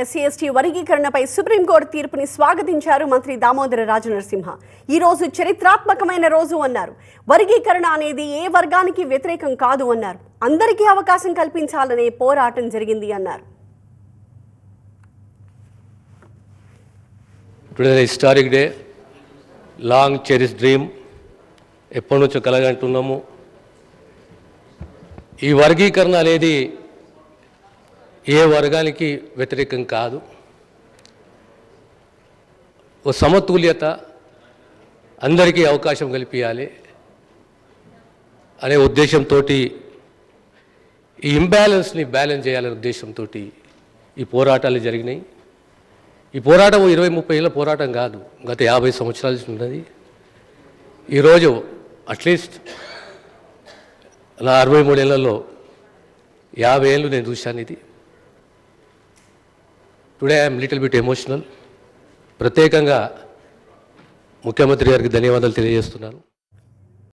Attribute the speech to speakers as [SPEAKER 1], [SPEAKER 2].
[SPEAKER 1] SC ST వర్గీకరణపై supreme court తీర్పుని స్వాగతించారు మంత్రి దామోదర రాజనరసింహ. ఈ రోజు చరిత్రాత్మకమైన రోజు అన్నారు. వర్గీకరణ అనేది ఏ వర్గానికి వ్యతిరేకం కాదు అన్నారు. అందరికీ అవకాశం కల్పించాలనే పోరాటం జరిగింది అన్నారు.
[SPEAKER 2] Today historic day long cherish dream ఎప్పటి నుంచో కలగంటున్నాము. ఈ వర్గీకరణ అనేది ఏ వర్గానికి వ్యతిరేకం కాదు. ఓ సమతుల్యత అందరికీ అవకాశం కల్పించాలి అనే ఉద్దేశంతో ఈ ఇంబ్యాలెన్స్ని బ్యాలెన్స్ చేయాలనే ఉద్దేశంతో ఈ పోరాటాలు జరిగినాయి. ఈ పోరాటం ఇరవై ముప్పై ఏళ్ళ పోరాటం కాదు గత యాభై సంవత్సరాల నుంచి ఉన్నది. ఈరోజు అట్లీస్ట్ నా అరవై మూడేళ్ళలో యాభై ఏళ్ళు నేను చూశాను ఇది. Today I'm little bit emotional ప్రత్యేకంగా ముఖ్యమంత్రి గారికి ధన్యవాదాలు తెలియజేస్తున్నాను.